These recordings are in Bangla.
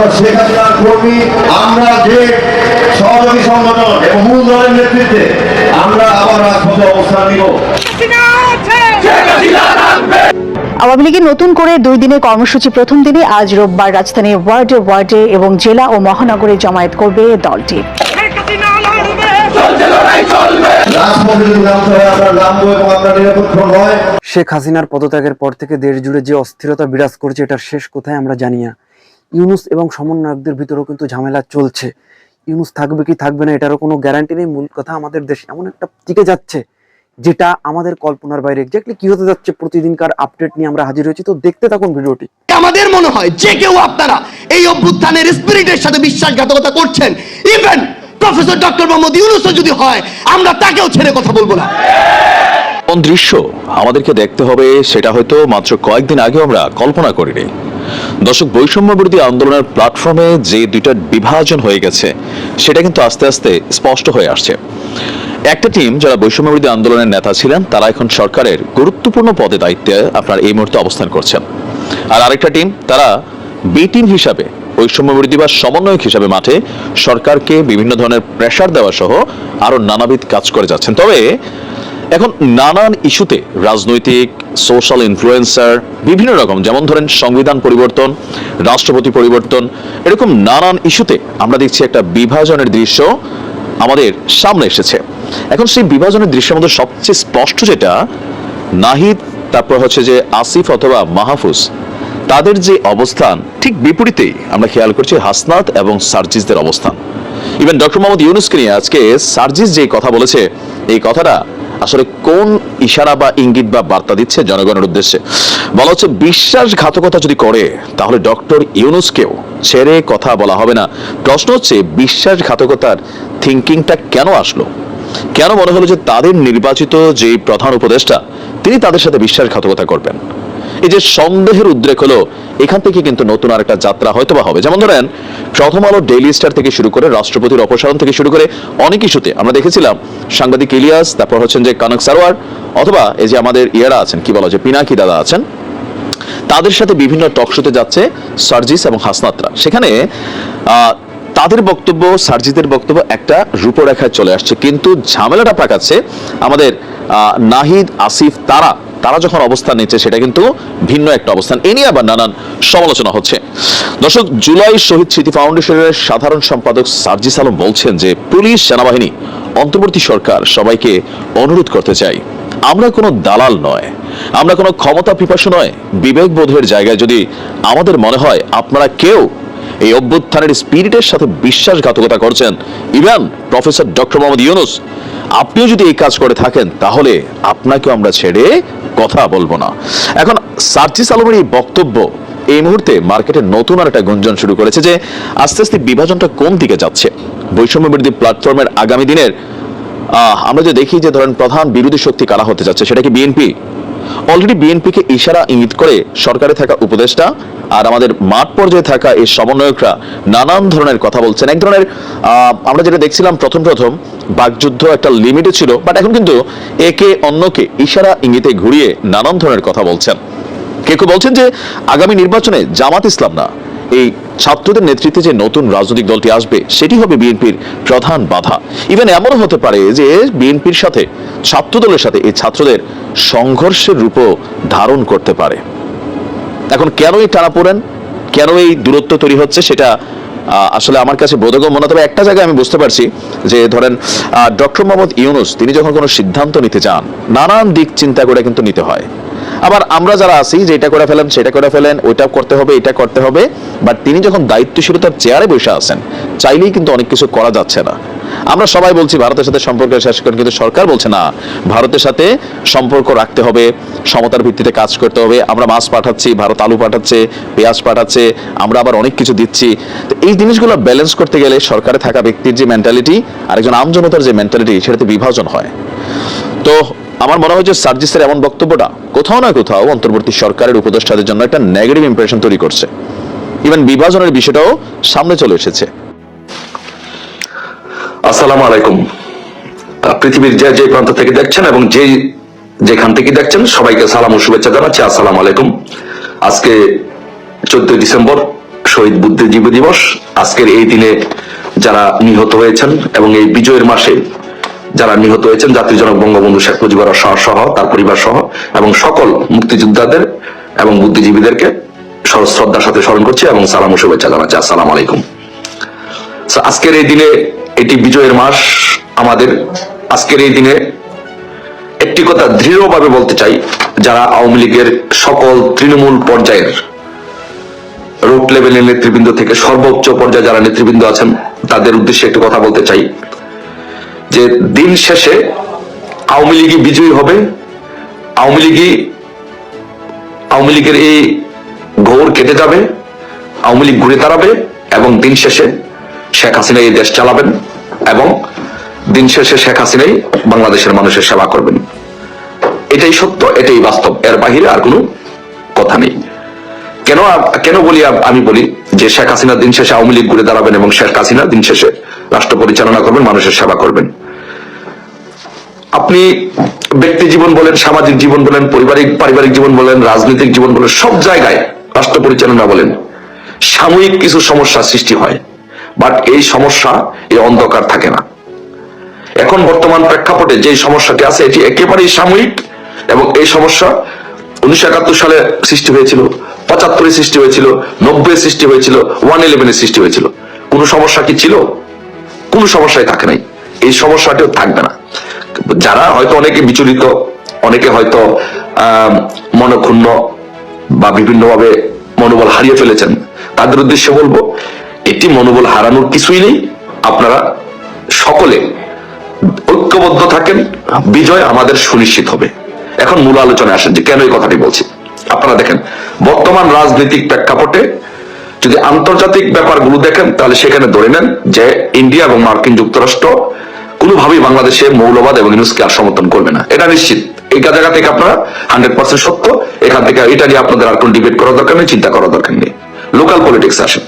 আমরা শেখ হাসিনার কর্মী আমরা যে সহযোগী সংগঠন এবং মূল দলের নেতৃত্বে আমরা আবার রাজপথে অবস্থান নিব। আওয়ামী লীগের নতুন করে দুই দিনের কর্মসূচি প্রথম দিনে আজ রোববার রাজধানীর ওয়ার্ডে ওয়ার্ডে এবং জেলা ও মহানগরে জমায়েত করবে দলটি। শেখ হাসিনার পদত্যাগের পর থেকে দেশ জুড়ে যে অস্থিরতা বিরাজ করছে এটার শেষ কোথায় আমরা জানি না। ইউনুস এবং সমন্বয়কদের ভিতরেও কিন্তু ঝামেলা চলছে। ইউনুস থাকবে কি থাকবে না এটারও কোনো গ্যারান্টি নেই। মূল কথা আমাদের দেশ এমন একটা টিকে যাচ্ছে যেটা আমাদের কল্পনার বাইরে। এক্স্যাক্টলি কি হতে যাচ্ছে প্রতিদিনকার আপডেট নিয়ে আমরা হাজির হয়েছি। তো দেখতে থাকুন ভিডিওটি। আমাদের মনে হয় যে কেউ আপনারা এই অভ্যুত্থানের স্পিরিটের সাথে বিশ্বাসঘাতকতা করছেন। ইভেন প্রফেসর ডক্টর মোহাম্মদ ইউনুসও যদি হয় আমরা তাকেও ছেড়ে কথা বলব না। কোন দৃশ্য আমাদেরকে দেখতে হবে সেটা হয়তো মাত্র কয়েকদিন আগে আমরা কল্পনা করিনি। দর্শক, বৈষম্য বিরোধী আন্দোলনের প্ল্যাটফর্মে যে দুইটা বিভাজন হয়ে গেছে, সেটা কিন্তু আস্তে আস্তে স্পষ্ট হয়ে আসছে। একটা টিম যারা বৈষম্য বিরোধী আন্দোলনের নেতা ছিলেন, তারা এখন সরকারের গুরুত্বপূর্ণ পদে দায়িত্বে আপনার এই মুহূর্তে অবস্থান করছেন। আর আরেকটা টিম তারা বি টিম হিসাবে, বৈষম্য বিরোধী বা সমন্বয়ক হিসাবে মাঠে সরকারকে বিভিন্ন ধরনের প্রেসার দেওয়া সহ আরও নানাবিধ কাজ করে যাচ্ছেন। তবে এখন নানান ইস্যুতে রাজনৈতিক, সোশ্যাল ইনফ্লুয়েন্সার, বিভিন্ন রকম, যেমন ধরেন সংবিধান পরিবর্তন, রাষ্ট্রপতি পরিবর্তন, এরকম নানান ইস্যুতে আমরা দেখছি একটা বিভাজনের দৃশ্য আমাদের সামনে এসেছে। এখন সেই বিভাজনের দৃশ্যের মধ্যে সবচেয়ে স্পষ্ট যেটা, নাহিদ, তারপর হচ্ছে যে আসিফ অথবা মাহফুজ, তাদের যে অবস্থান, ঠিক বিপরীতেই আমরা খেয়াল করছি হাসনাত এবং সার্জিসদের অবস্থান। ইভেন ডক্টর মোহাম্মদ ইউনুসকে নিয়ে আজকে সার্জিস যে কথা বলেছে, এই কথাটা আসলে কোন ইশারা বা ইঙ্গিত বা বার্তা দিচ্ছে জনগণের উদ্দেশ্যে? বলা হচ্ছে বিশ্বাসঘাতকতা যদি করে, তাহলে ডক্টর ইউনুসকেও ছেড়ে কথা বলা হবে না। প্রশ্ন হচ্ছে, বিশ্বাসঘাতকতার থিঙ্কিংটা কেন আসলো? কেন মনে হলো যে তাদের নির্বাচিত যে প্রধান উপদেষ্টা, তিনি তাদের সাথে বিশ্বাসঘাতকতা করবেন? এই যে সন্দেহের উদ্রেক হলো, এখান থেকে কিন্তু নতুন আরেকটা যাত্রা হয়তো বা হবে। যেমন ধরেন, প্রথম আলো ডেইলি স্টার থেকে শুরু করে, রাষ্ট্রপতির অপসারণ থেকে শুরু করে অনেক ইস্যুতে আমরা দেখেছিলাম, সাংবাদিক ইলিয়াস, তারপর হচ্ছেন যে কানক সারোয়ার, অথবা এই যে আমাদের ইয়ারা আছেন, কি বলা যে পিনাকি দাদা আছেন, তাদের সাথে বিভিন্ন টকশোতে যাচ্ছে সার্জিস এবং হাসনাতরা। সেখানে তাদের বক্তব্য, সার্জিদের বক্তব্য একটা রূপরেখায় চলে আসছে। কিন্তু ঝামেলাটা পাকাচ্ছে আমাদের নাহিদ আসিফ তারা। তারা যখন অবস্থান নিচ্ছে, সেটা কিন্তু ভিন্ন একটা অবস্থান। এ নিয়ে আবার নানান সমালোচনা হচ্ছে। দর্শক, জুলাই শহীদ স্মৃতি ফাউন্ডেশনের সাধারণ সম্পাদক সার্জিস আলম বলছেন যে, পুলিশ, সেনাবাহিনী, অন্তর্বর্তী সরকার সবাইকে অনুরোধ করতে চাই। আমরা কোনো দালাল নয়। আমরা কোনো ক্ষমতা পিপাসু নয়। বিবেকবোধের জায়গায় যদি আমাদের মনে হয় আপনারা কেউ এই অভ্যুত্থানের স্পিরিটের সাথে বিশ্বাসঘাতকতা করছেন, even, professor doctor Muhammad Yunus আপনিও যদি এই কাজ করে থাকেন, তাহলে আপনাকেও আমরা ছেড়ে কথা বলব না। এখন সার্জিস আলমের এই বক্তব্য এই মুহূর্তে মার্কেটে নতুন আর একটা গুঞ্জন শুরু করেছে যে, আস্তে আস্তে বিভাজনটা কোন দিকে যাচ্ছে? বৈষম্য বিরোধী প্ল্যাটফর্মের আগামী দিনের আমরা যে দেখি যে ধরেন প্রধান বিরোধী শক্তি কারা হতে যাচ্ছে, সেটা কি বিএনপি? অলরেডি বিএনপিকে ইশারা, ইঙ্গিত করে সরকারে থাকা উপদেষ্টা আর আমাদের মাঠ পর্যায়ে থাকা এই সমন্বয়করা নানান ধরনের কথা বলছেন। এক ধরনের আমরা যেটা দেখছিলাম প্রথম প্রথম বাকযুদ্ধ একটা লিমিটে ছিল বাট এখন কিন্তু একে অন্যকে ইশারা ইঙ্গিতে ঘুরিয়ে নানান ধরনের কথা বলছেন। কেউ কেউ বলছেন যে আগামী নির্বাচনে জামাত ইসলাম না, এই ছাত্রদের নেতৃত্বে যে নতুন রাজনৈতিক দলটি আসবে, সেটি হবে বিএনপির প্রধান বাধা। ইভেন এমনও হতে পারে যে বিএনপির সাথে ছাত্র দলের সাথে এই ছাত্রদের সংঘর্ষের রূপও ধারণ করতে পারে। এখন কেন এই টানা পড়েন কেন এই দূরত্ব তৈরি হচ্ছে? সেটা আসলে আমার কাছে বোধগম্য না তবে একটা জায়গায় আমি বুঝতে পারছি যে ধরেন ডক্টর মোহাম্মদ ইউনুস, তিনি যখন কোনো সিদ্ধান্ত নিতে চান, নানান দিক চিন্তা করে কিন্তু নিতে হয়। আবার আমরা যারা আছি যে এটা করে ফেলেন, সেটা করে ফেলেন, ওইটা করতে হবে, এটা করতে হবে বাট তিনি যখন দায়িত্বশীলতার চেয়ারে বসে আছেন, চাইলেই কিন্তু অনেক কিছু করা যাচ্ছে না। আমরা সবাই বলছি ভারতের সাথে সম্পর্ক শেষ করেন, কিন্তু সরকার বলছে না। ভারতের সাথে সম্পর্ক রাখতে হবে, সমতার ভিত্তিতে কাজ করতে হবে। আমরা মাছ পাঠাচ্ছি, ভারত আলু পাঠাচ্ছে, পেঁয়াজ পাঠাচ্ছে, আমরা আবার অনেক কিছু দিচ্ছি। তো এই জিনিসগুলো ব্যালেন্স করতে গেলে সরকারে থাকা ব্যক্তির যে মেন্টালিটি আর একজন আমজনতার যে মেন্টালিটি সেটাতে বিভাজন হয়। তো আমার মনে হয় যে সার্জিসের এমন বক্তব্যটা কোথাও না কোথাও অন্তর্বর্তী সরকারের উপদেষ্টাদের জন্য একটা নেগেটিভ ইমপ্রেশন তৈরি করছে। ইভেন বিভাজনের বিষয়টাও সামনে চলে এসেছে। আসসালামু আলাইকুম। পৃথিবীর যে যে প্রান্ত থেকে দেখছেন এবং যে যেখান থেকে দেখছেন, সবাইকে সালাম ও শুভেচ্ছা জানাচ্ছি। আসসালামু আলাইকুম। আজকে চোদ্দই ডিসেম্বর, শহীদ বুদ্ধিজীবী দিবস। আজকের এই দিনে যারা নিহত হয়েছেন এবং এই বিজয়ের মাসে যারা নিহত হয়েছেন, জাতির জনক বঙ্গবন্ধু শেখ মুজিবুর রহমান সহ, তার পরিবার সহ, এবং সকল মুক্তিযোদ্ধাদের এবং বুদ্ধিজীবীদেরকে শ্রদ্ধার সাথে স্মরণ করছি এবং সালাম ও শুভেচ্ছা জানাচ্ছি। আসসালাম আলাইকুম। আজকের এই দিনে এটি বিজয়ের মাস। আমাদের আজকের এই দিনে একটি কথা দৃঢ়ভাবে বলতে চাই, যারা আওয়ামী লীগের সকল তৃণমূল পর্যায়ের রুট লেভেলের নেতৃবৃন্দ থেকে সর্বোচ্চ পর্যায়ে যারা নেতৃবৃন্দ আছেন, তাদের উদ্দেশ্যে একটি কথা বলতে চাই যে দিন শেষে আওয়ামী লীগই বিজয়ী হবে। আওয়ামী লীগই, আওয়ামী লীগের এই ঘোর কেটে যাবে, আওয়ামী লীগ ঘুরে দাঁড়াবে এবং দিন শেষে শেখ হাসিনা এই দেশ চালাবেন। দিন শেষে শেখ হাসিনাই বাংলাদেশের মানুষের সেবা করবেন। এটাই সত্য, এটাই বাস্তব, এর বাহিরে আর কোনো কথা নেই। কেন কেন বলি আমি বলি যে শেখ হাসিনা দিন শেষে আওয়ামী লীগ ঘুরে দাঁড়াবেন এবং শেখ হাসিনা দিন শেষে রাষ্ট্র পরিচালনা করবেন, মানুষের সেবা করবেন। আপনি ব্যক্তি জীবন বলেন, সামাজিক জীবন বলেন, পারিবারিক পারিবারিক জীবন বলেন, রাজনৈতিক জীবন বলেন, সব জায়গায় রাষ্ট্র পরিচালনা বলেন, সাময়িক কিছু সমস্যা সৃষ্টি হয়। বাট এই সমস্যা, এই অন্ধকার থাকে না। এখন বর্তমান প্রেক্ষাপটে যে সমস্যাটি আছে, এটি একেবারেই সাময়িক এবং এই সমস্যা উনিশশো একাত্তর সালে সৃষ্টি হয়েছিল, পঁচাত্তরে সৃষ্টি হয়েছিল নব্বই সৃষ্টি হয়েছিল, ওয়ান ইলেভেনে সৃষ্টি হয়েছিল। কোনো সমস্যা কি ছিল? কোনো সমস্যাই থাকে নাই। এই সমস্যাটিও থাকবে না। যারা হয়তো অনেকে বিচলিত, অনেকে হয়তো মনক্ষুণ্ণ বা বিভিন্নভাবে মনোবল হারিয়ে ফেলেছেন, তাদের উদ্দেশ্যে বলব এটি মনোবল হারানোর কিছুই নেই। আপনারা সকলে ঐক্যবদ্ধ থাকেন, বিজয় আমাদের সুনিশ্চিত হবে। এখন মূল আলোচনায় আসেন যে কেন এই কথাটি বলছি। আপনারা দেখেন, বর্তমান রাজনৈতিক প্রেক্ষাপটে যদি আন্তর্জাতিক ব্যাপারগুলো দেখেন, তাহলে সেখানে ধরে নেন যে ইন্ডিয়া এবং মার্কিন যুক্তরাষ্ট্র কোনোভাবেই বাংলাদেশে মৌলবাদ এবং ইউনুসকে আর সমর্থন করবে না। এটা নিশ্চিত। এই জায়গা থেকে আপনারা হান্ড্রেড পার্সেন্ট সত্য। এখান থেকে এটা নিয়ে আপনাদের আর কোনো ডিবেট করার দরকার নেই, চিন্তা করার দরকার নেই। লোকাল পলিটিক্স আসেন।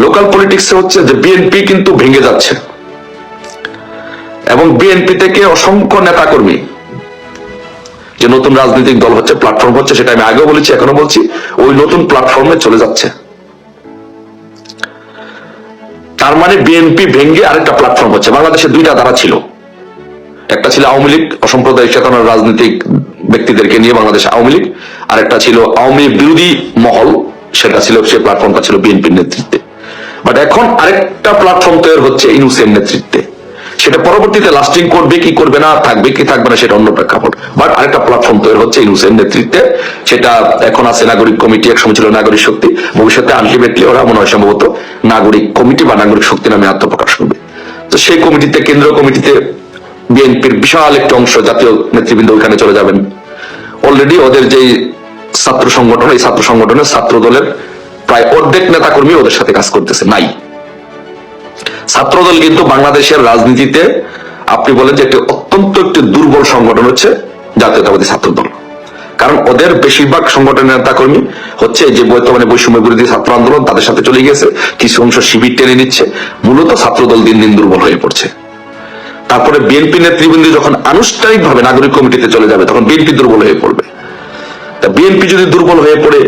লোকাল পলিটিক্স হচ্ছে যে বিএনপি কিন্তু ভেঙে যাচ্ছে। এবং বিএনপি থেকে অসংখ্য নেতাকর্মী, যে নতুন রাজনৈতিক দল হচ্ছে প্ল্যাটফর্ম হচ্ছে, সেটা আমি আগেও বলেছি এখনও বলছি, ওই নতুন প্ল্যাটফর্মে চলে যাচ্ছে। তার মানে বিএনপি ভেঙ্গে আরেকটা প্ল্যাটফর্ম হচ্ছে। বাংলাদেশে দুইটা ধারা ছিল। একটা ছিল আওয়ামী লীগ, অসাম্প্রদায়িক চেতনার রাজনৈতিক ব্যক্তিদেরকে নিয়ে বাংলাদেশ আওয়ামী লীগ। আর একটা ছিল আওয়ামী বিরোধী মহল, সেটা ছিল, সে প্ল্যাটফর্মটা ছিল বিএনপির নেতৃত্বে। বাট এখন আরেকটা প্ল্যাটফর্ম তৈরি হচ্ছে ইনুসের নেতৃত্বে। সেটা পরবর্তীতে লাস্টিং করবে, কি করবে না, থাকবে, কি থাকবে না, সেটা অন্য প্রেক্ষাপট। বাট আরেকটা প্ল্যাটফর্ম তৈরি হচ্ছে ইনুসের নেতৃত্বে। সেটা এখন আছে নাগরিক কমিটি, এক সময় ছিল নাগরিক শক্তি। ভবিষ্যতে আলটিমেটলি ওরা মনে হয় সম্ভবত নাগরিক কমিটি বা নাগরিক শক্তি নামে আত্মপ্রকাশ করবে। তো সেই কমিটিতে, কেন্দ্রীয় কমিটিতে বিএনপির বিশাল একটা অংশ জাতীয় নেতৃবৃন্দ ওইখানে চলে যাবেন। অলরেডি ওদের যে ছাত্র সংগঠন, এই ছাত্র সংগঠনের ছাত্র দলের প্রায় অর্ধেক নেতাকর্মী ওদের সাথে কাজ করতেছে, নাই। ছাত্রদল কিন্তু বাংলাদেশের রাজনীতিতে আপনি বলেন যে একটি অত্যন্ত একটি দুর্বল সংগঠন হচ্ছে জাতীয়তাবাদী ছাত্র দল কারণ ওদের বেশিরভাগ সংগঠনের নেতাকর্মী হচ্ছে যে বর্তমানে বৈষম্য বিরোধী ছাত্র আন্দোলন তাদের সাথে চলে গেছে কিছু অংশ শিবির টেনে নিচ্ছে, মূলত ছাত্রদল দিন দিন দুর্বল হয়ে পড়ছে। তারপরে বিএনপি নেতৃবৃন্দ যখন আনুষ্ঠানিকভাবে নাগরিক কমিটিতে চলে যাবে, তখন বিএনপি দুর্বল হয়ে পড়বে। বিএনপি যদি দুর্বল হয়ে পড়ে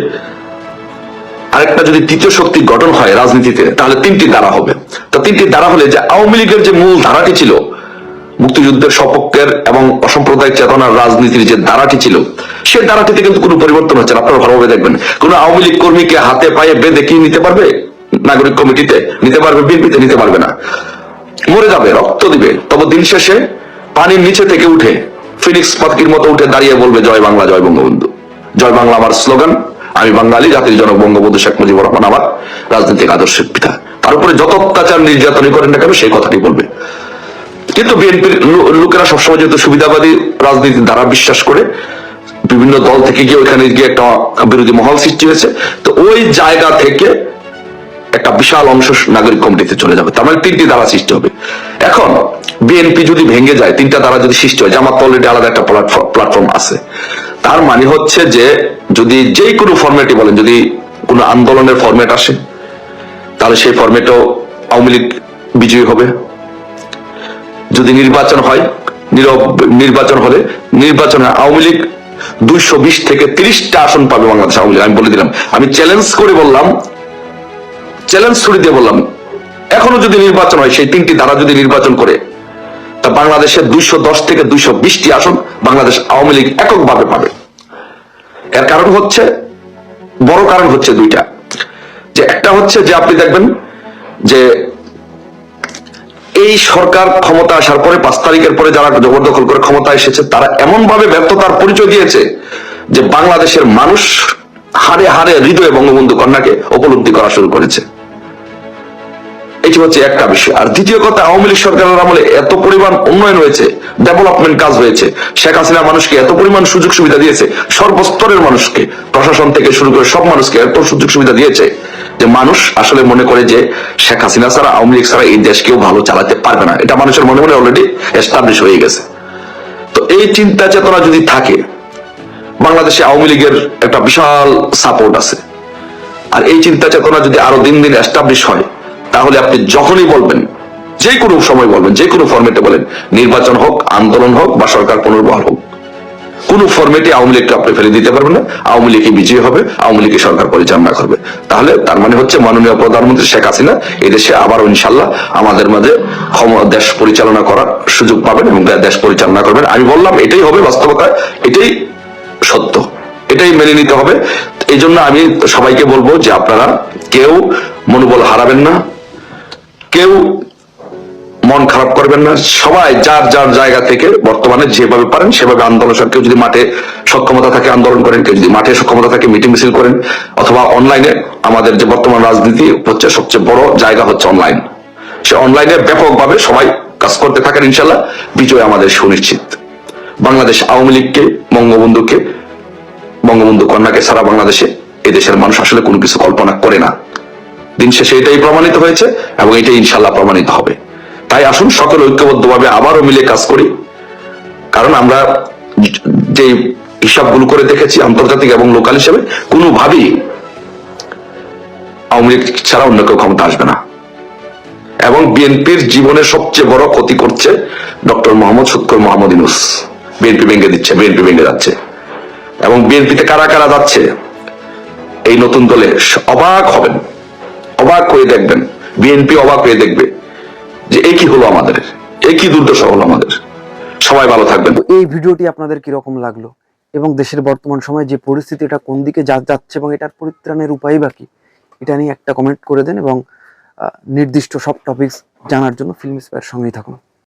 আরেকটা যদি তৃতীয় শক্তি গঠন হয় রাজনীতিতে, তাহলে তিনটি ধারা হবে। তো তিনটি ধারা হলে যে আওয়ামী লীগের যে মূল ধারাটি ছিল, মুক্তিযুদ্ধের সপক্ষের এবং অসাম্প্রদায়িক চেতনার রাজনীতির যে ধারাটি ছিল সেই ধারাটিতে কিন্তু কোনো পরিবর্তন হচ্ছে না। আপনারা ভালোভাবে দেখবেন। কোন আওয়ামী লীগ কর্মীকে হাতে পায়ে বেঁধে কি নিতে পারবে? নাগরিক কমিটিতে নিতে পারবে, বিএনপিতে নিতে পারবে না। মরে যাবে, রক্ত দিবে। তবে দিন শেষে পানির নিচে থেকে উঠে ফিনিক্স পাখির মতো উঠে দাঁড়িয়ে বলবে, জয় বাংলা, জয় বঙ্গবন্ধু। জয় বাংলা আমার স্লোগান। আমি বাঙালি, জাতির জনক বঙ্গবন্ধু শেখ মুজিবুর রহমান, আমার রাজনৈতিক আদর্শের পিতা। তার উপরে যত অত্যাচার নির্যাতনই করেন না কেন, সেই কথাটি বলবে। কিন্তু বিএনপির লোকেরা সবসময় যেহেতু সুবিধাবাদী রাজনীতির দ্বারা বিশ্বাস করে, বিভিন্ন দল থেকে গিয়ে ওইখানে গিয়ে একটা বিরোধী মহল সৃষ্টি হয়েছে, তো ওই জায়গা থেকে একটা বিশাল অংশ নাগরিক কমিটিতে চলে যাবে। তার মানে তিনটি দ্বারা সৃষ্টি হবে। এখন, বিএনপি যদি ভেঙে যায়, তিনটা দ্বারা যদি সৃষ্টি হয়, জামাত অলরেডি আলাদা একটা প্ল্যাটফর্ম আছে। তার মানে হচ্ছে যে যদি যেই কোনো ফরম্যাটই বলেন, যদি কোনো আন্দোলনের ফরম্যাট আসে, তাহলে সেই ফরম্যাটও আওয়ামী লীগ বিজয়ী হবে। যদি নির্বাচন হয় নির্বাচন হলে, নির্বাচনে আওয়ামী লীগ দুইশো বিশ থেকে তিরিশটা আসন পাবে বাংলাদেশ আওয়ামী আমি বলে দিলাম। আমি চ্যালেঞ্জ করে বললাম চ্যালেঞ্জ ছুড়ে দিয়ে বললাম, এখনও যদি নির্বাচন হয়, সেই তিনটি ধারা যদি নির্বাচন করে তা বাংলাদেশের দুইশো দশ থেকে দুইশো বিশটি আসন বাংলাদেশ আওয়ামী লীগ এককভাবে পাবে। এর কারণ হচ্ছে, বড় কারণ হচ্ছে দুইটা। যে একটা হচ্ছে যে আপনি দেখবেন যে এই সরকার ক্ষমতা আসার পরে পাঁচ তারিখের পরে যারা জবরদখল করে ক্ষমতা এসেছে, তারা এমন ভাবে ব্যর্থতার পরিচয় দিয়েছে যে বাংলাদেশের মানুষ হারে হারে হৃদয়ে বঙ্গবন্ধু কন্যাকে উপলব্ধি করা শুরু করেছে। এটি হচ্ছে একটা বিষয়। আর দ্বিতীয় কথা, আওয়ামী লীগ সরকারের আমলে এত পরিমাণ উন্নয়ন হয়েছে ডেভেলপমেন্ট কাজ হয়েছে। শেখ হাসিনা মানুষকে এত পরিমাণ সুযোগ সুবিধা দিয়েছে, সর্বস্তরের মানুষকে, প্রশাসন থেকে শুরু করে সব মানুষকে এত সুযোগ সুবিধা দিয়েছে যে মানুষ আসলে মনে করে যে শেখ হাসিনা ছাড়া, আওয়ামী লীগ ছাড়া এই দেশকেও ভালো চালাতে পারবে না। এটা মানুষের মনে মনে অলরেডি এস্টাবলিশ হয়ে গেছে। তো এই চিন্তা চেতনা যদি থাকে, বাংলাদেশে আওয়ামী লীগের একটা বিশাল সাপোর্ট আছে। আর এই চিন্তা চেতনা যদি আরও দিন দিন এস্টাবলিশ হয় তাহলে আপনি যখনই বলবেন, যে কোনো সময় বলবেন, যে কোনো ফরম্যাটে বলেন, নির্বাচন হোক, আন্দোলন হোক বা সরকার পুনর্বহাল হোক, কোন ফরম্যাটে আওয়ামী লীগকে আপনি ফেলে দিতে পারবেন না, আওয়ামী লীগই বিজয়ী হবে, আওয়ামী লীগের সরকার পরিচালনা করবে। তাহলে তার মানে হচ্ছে মাননীয় প্রধানমন্ত্রী শেখ হাসিনা এই দেশে আবার ইনশাল্লাহ আমাদের মাঝে দেশ পরিচালনা করার সুযোগ পাবেন এবং দেশ পরিচালনা করবেন। আমি বললাম, এটাই হবে বাস্তবতা, এটাই সত্য, এটাই মেনে নিতে হবে। এই জন্য আমি সবাইকে বলব যে আপনারা কেউ মনোবল হারাবেন না। কেউ মন খারাপ করবেন না। সবাই যার যার জায়গা থেকে বর্তমানে যেভাবে পারেন, সেভাবে আন্দোলন কেউ যদি মাঠে সক্ষমতা থাকে আন্দোলন করেন, কেউ যদি মাঠে সক্ষমতা থাকে মিটিং মিছিল করেন, অথবা অনলাইনে আমাদের যে বর্তমান রাজনীতি হচ্ছে সবচেয়ে বড় জায়গা হচ্ছে অনলাইন সে অনলাইনে ব্যাপকভাবে সবাই কাজ করতে থাকেন ইনশাল্লাহ, বিজয় আমাদের সুনিশ্চিত। বাংলাদেশ আওয়ামী লীগকে, বঙ্গবন্ধুকে, বঙ্গবন্ধু কন্যাকে সারা বাংলাদেশে এদেশের মানুষ আসলে কোনো কিছু কল্পনা করে না। দিন শেষে এটাই প্রমাণিত হয়েছে এবং এটাই ইনশাল্লাহ প্রমাণিত হবে। তাই আসুন সকলে ঐক্যবদ্ধভাবে আবারও মিলে কাজ করি। কারণ আমরা যে হিসাবগুলো করে দেখেছি, আন্তর্জাতিক এবং লোকাল হিসেবে, কোনোভাবেই আওয়ামী লীগ ছাড়া অন্য কেউ ক্ষমতা আসবে না। এবং বিএনপির জীবনে সবচেয়ে বড় ক্ষতি করছে ডক্টর মোহাম্মদ সুৎকর মোহাম্মদ ইনুস বিএনপি ভেঙে দিচ্ছে, বিএনপি ভেঙে যাচ্ছে। এবং বিএনপিতে কারা কারা যাচ্ছে? এই নতুন দলে অবাক হবেন। অবাক হয়ে দেখবেন, বিএনপি অবাক হয়ে দেখবে যে এ কি হলো আমাদের, এ কি দুর্দশা হলো আমাদের। সবাই ভালো থাকবেন। এই ভিডিওটি আপনাদের কীরকম লাগল? এবং দেশের বর্তমান সময়ে যে পরিস্থিতি, এটা কোন দিকে যাচ্ছে এবং এটার পরিত্রাণের উপায় বাকি এটা নিয়ে একটা কমেন্ট করে দেন এবং নির্দিষ্ট সব টপিকস জানার জন্য ফিল্ম স্পেয়ার সঙ্গেই থাকুন।